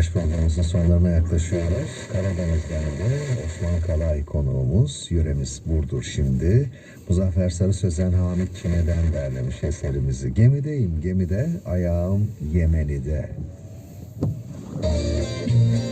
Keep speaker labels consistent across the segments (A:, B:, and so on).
A: yavaş yavaş programımızın sonlarına yaklaşıyoruz. Karadeniz'den de Osman Kalay konuğumuz. Yöremiz Burdur şimdi. Muzaffer Sarı Sözen Hamit Çine'den derlemiş eserimizi. Gemideyim gemide, ayağım Yemeni'de.
B: Gemideyim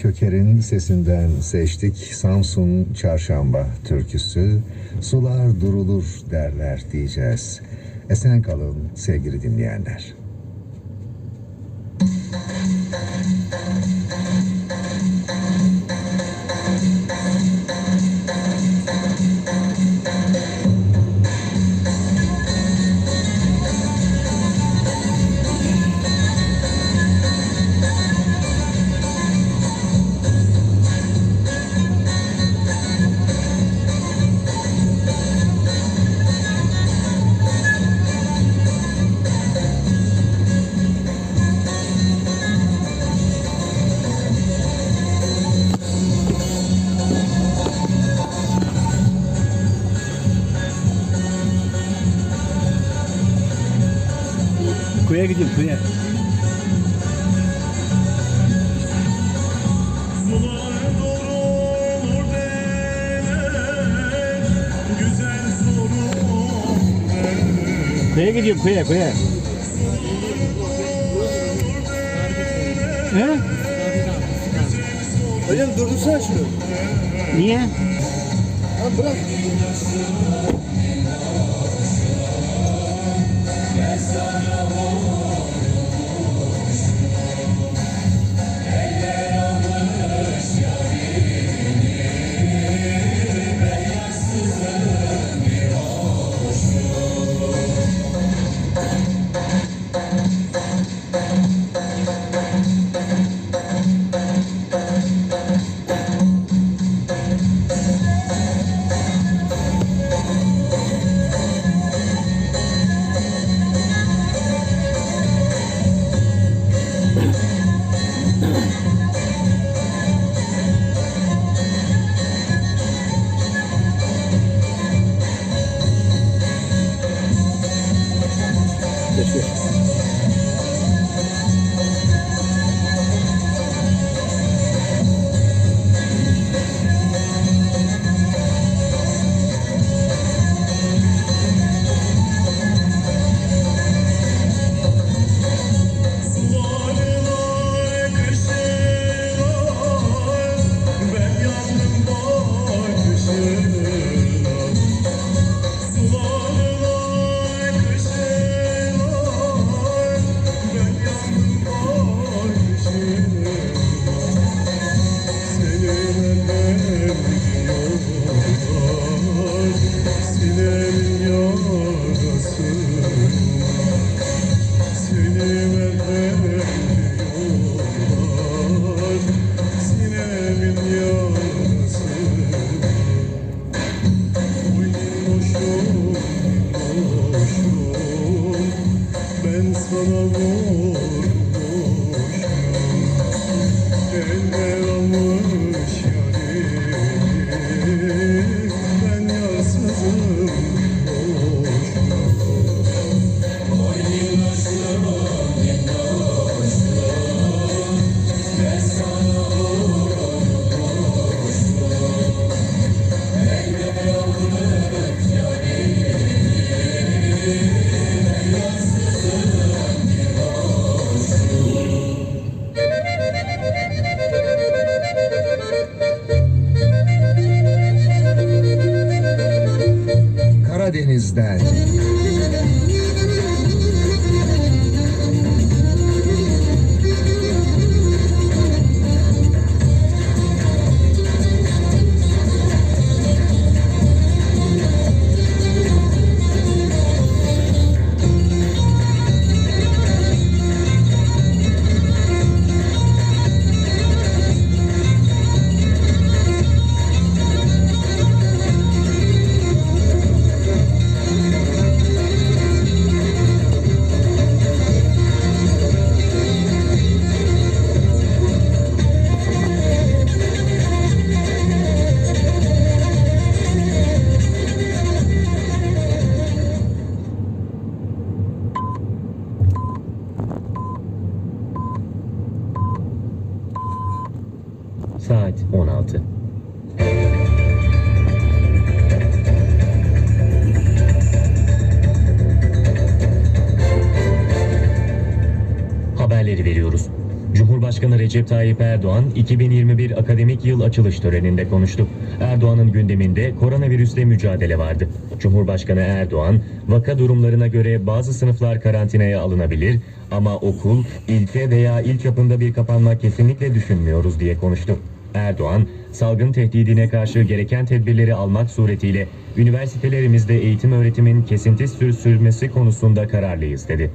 A: Köker'in sesinden seçtik. Samsun Çarşamba türküsü. Sular durulur derler diyeceğiz. Esen kalın sevgili dinleyenler.
C: Köye gidiyorum köye. Köye gidiyorum köye köye. He?
D: Hocam durdursana şunu.
C: Niye?
D: Lan bırak.
E: this year. Haberleri veriyoruz. Cumhurbaşkanı Recep Tayyip Erdoğan 2021 akademik yıl açılış töreninde konuştu. Erdoğan'ın gündeminde koronavirüsle mücadele vardı. Cumhurbaşkanı Erdoğan, vaka durumlarına göre bazı sınıflar karantinaya alınabilir ama okul, ilke veya ilk yapında bir kapanma kesinlikle düşünmüyoruz diye konuştu. Erdoğan, salgın tehdidine karşı gereken tedbirleri almak suretiyle üniversitelerimizde eğitim öğretimin kesintisiz sürmesi konusunda kararlıyız dedi.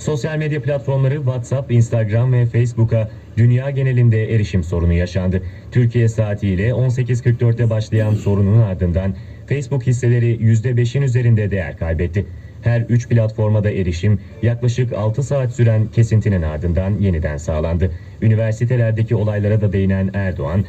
E: Sosyal medya platformları WhatsApp, Instagram ve Facebook'a dünya genelinde erişim sorunu yaşandı. Türkiye saatiyle 18.44'te başlayan sorunun ardından Facebook hisseleri %5'in üzerinde değer kaybetti. Her üç platforma da erişim yaklaşık 6 saat süren kesintinin ardından yeniden sağlandı. Üniversitelerdeki olaylara da değinen Erdoğan,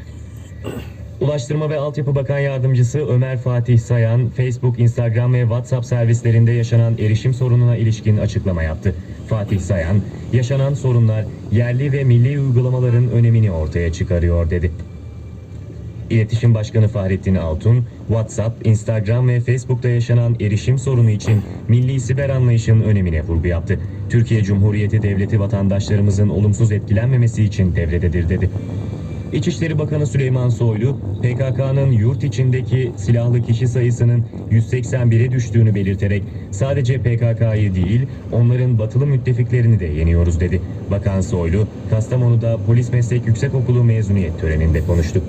E: Ulaştırma ve Altyapı Bakan Yardımcısı Ömer Fatih Sayan, Facebook, Instagram ve WhatsApp servislerinde yaşanan erişim sorununa ilişkin açıklama yaptı. Fatih Sayan, yaşanan sorunlar yerli ve milli uygulamaların önemini ortaya çıkarıyor dedi. İletişim Başkanı Fahrettin Altun, WhatsApp, Instagram ve Facebook'ta yaşanan erişim sorunu için milli siber anlayışın önemine vurgu yaptı. Türkiye Cumhuriyeti Devleti vatandaşlarımızın olumsuz etkilenmemesi için devrededir dedi. İçişleri Bakanı Süleyman Soylu, PKK'nın yurt içindeki silahlı kişi sayısının 181'e düştüğünü belirterek sadece PKK'yı değil, onların batılı müttefiklerini de yeniyoruz dedi. Bakan Soylu, Kastamonu'da Polis Meslek Yüksekokulu mezuniyet töreninde konuştu.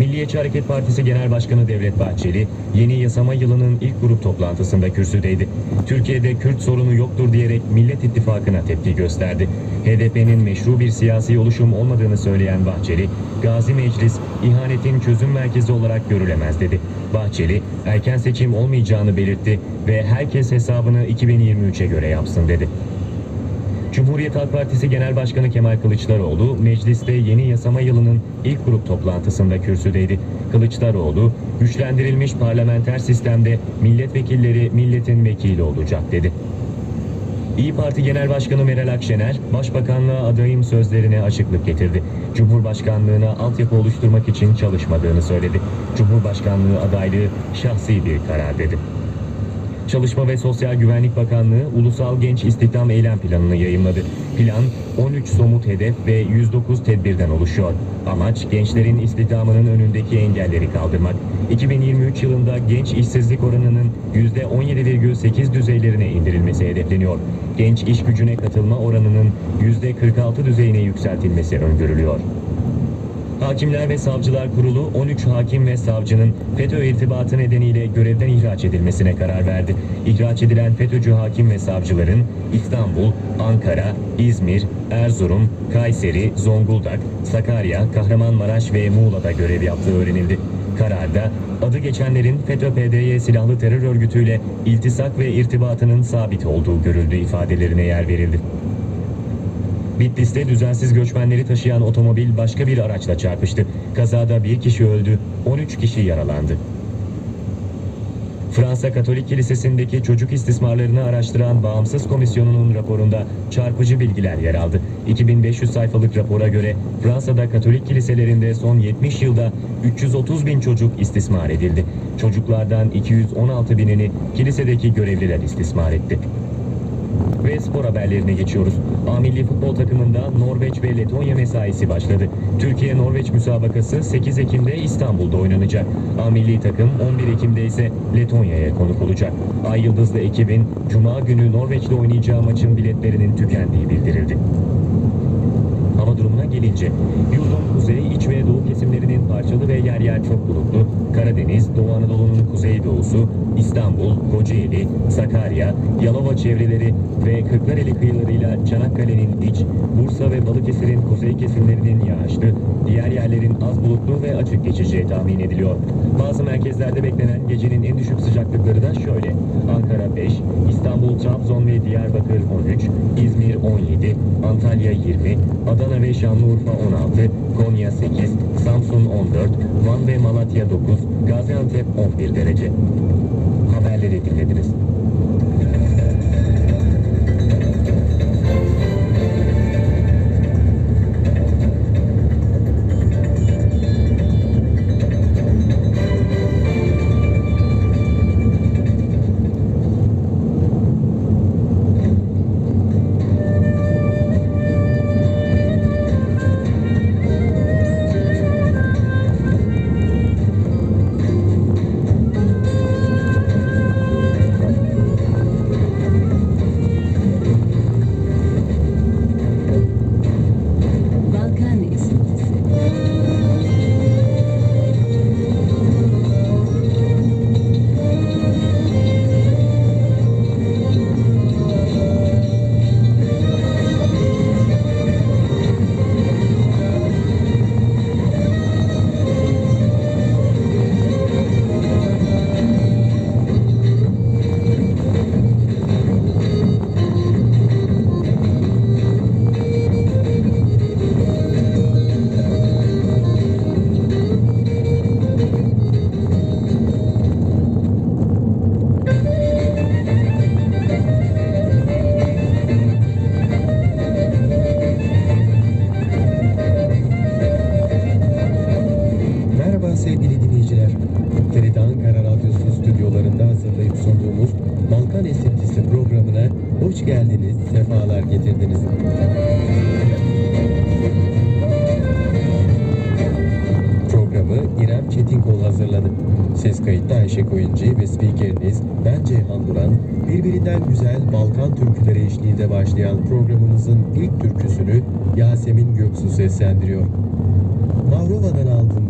E: Milliyetçi Hareket Partisi Genel Başkanı Devlet Bahçeli, yeni yasama yılının ilk grup toplantısında kürsüdeydi. Türkiye'de Kürt sorunu yoktur diyerek Millet İttifakı'na tepki gösterdi. HDP'nin meşru bir siyasi oluşum olmadığını söyleyen Bahçeli, Gazi Meclis, ihanetin çözüm merkezi olarak görülemez dedi. Bahçeli, erken seçim olmayacağını belirtti ve herkes hesabını 2023'e göre yapsın dedi. Cumhuriyet Halk Partisi Genel Başkanı Kemal Kılıçdaroğlu, mecliste yeni yasama yılının ilk grup toplantısında kürsüdeydi. Kılıçdaroğlu, güçlendirilmiş parlamenter sistemde milletvekilleri milletin vekili olacak dedi. İyi Parti Genel Başkanı Meral Akşener, Başbakanlığa adayım sözlerine açıklık getirdi. Cumhurbaşkanlığına altyapı oluşturmak için çalışmadığını söyledi. Cumhurbaşkanlığı adaylığı şahsi bir karar dedi. Çalışma ve Sosyal Güvenlik Bakanlığı Ulusal Genç İstihdam Eylem Planı'nı yayımladı. Plan 13 somut hedef ve 109 tedbirden oluşuyor. Amaç gençlerin istihdamının önündeki engelleri kaldırmak. 2023 yılında genç işsizlik oranının %17,8 düzeylerine indirilmesi hedefleniyor. Genç iş gücüne katılma oranının %46 düzeyine yükseltilmesi öngörülüyor. Hakimler ve Savcılar Kurulu 13 hakim ve savcının FETÖ irtibatı nedeniyle görevden ihraç edilmesine karar verdi. İhraç edilen FETÖ'cü hakim ve savcıların İstanbul, Ankara, İzmir, Erzurum, Kayseri, Zonguldak, Sakarya, Kahramanmaraş ve Muğla'da görev yaptığı öğrenildi. Kararda adı geçenlerin FETÖ-PDY silahlı terör örgütüyle iltisak ve irtibatının sabit olduğu görüldü ifadelerine yer verildi. Bitlis'te düzensiz göçmenleri taşıyan otomobil başka bir araçla çarpıştı. Kazada bir kişi öldü, 13 kişi yaralandı. Fransa Katolik Kilisesi'ndeki çocuk istismarlarını araştıran bağımsız komisyonunun raporunda çarpıcı bilgiler yer aldı. 2500 sayfalık rapora göre Fransa'da Katolik kiliselerinde son 70 yılda 330 bin çocuk istismar edildi. Çocuklardan 216 binini kilisedeki görevliler istismar etti. Ve spor haberlerine geçiyoruz. A milli futbol takımında Norveç ve Letonya mesaisi başladı. Türkiye-Norveç müsabakası 8 Ekim'de İstanbul'da oynanacak. A milli takım 11 Ekim'de ise Letonya'ya konuk olacak. Ay Yıldızlı ekibin Cuma günü Norveç'te oynayacağı maçın biletlerinin tükendiği bildirildi. Gelince, yurdun kuzey, iç ve doğu kesimlerinin parçalı ve yer yer çok bulutlu, Karadeniz, Doğu Anadolu'nun kuzeydoğusu, İstanbul, Kocaeli, Sakarya, Yalova çevreleri ve Kırklareli kıyılarıyla Çanakkale'nin iç, Bursa ve Balıkesir'in kuzey kesimlerinin yağışlı, diğer yerlerin az bulutlu ve açık geçeceği tahmin ediliyor. Bazı merkezlerde beklenen gecenin en düşük sıcaklıkları da şöyle. Ankara 5, İstanbul, Trabzon ve Diyarbakır 13, İzmir 17, Antalya 20, Adana ve Şanlıurfa 16, Konya 8, Samsun 14, Van ve Malatya 9, Gaziantep 11 derece. Haberleri dinlediniz.
F: Ses kayıtta Ayşe Koyuncu ve spikeriniz ben Ceyhan Duran, birbirinden güzel Balkan türküleri eşliğinde başlayan programımızın ilk türküsünü Yasemin Göksu seslendiriyor. Mahrova'dan aldım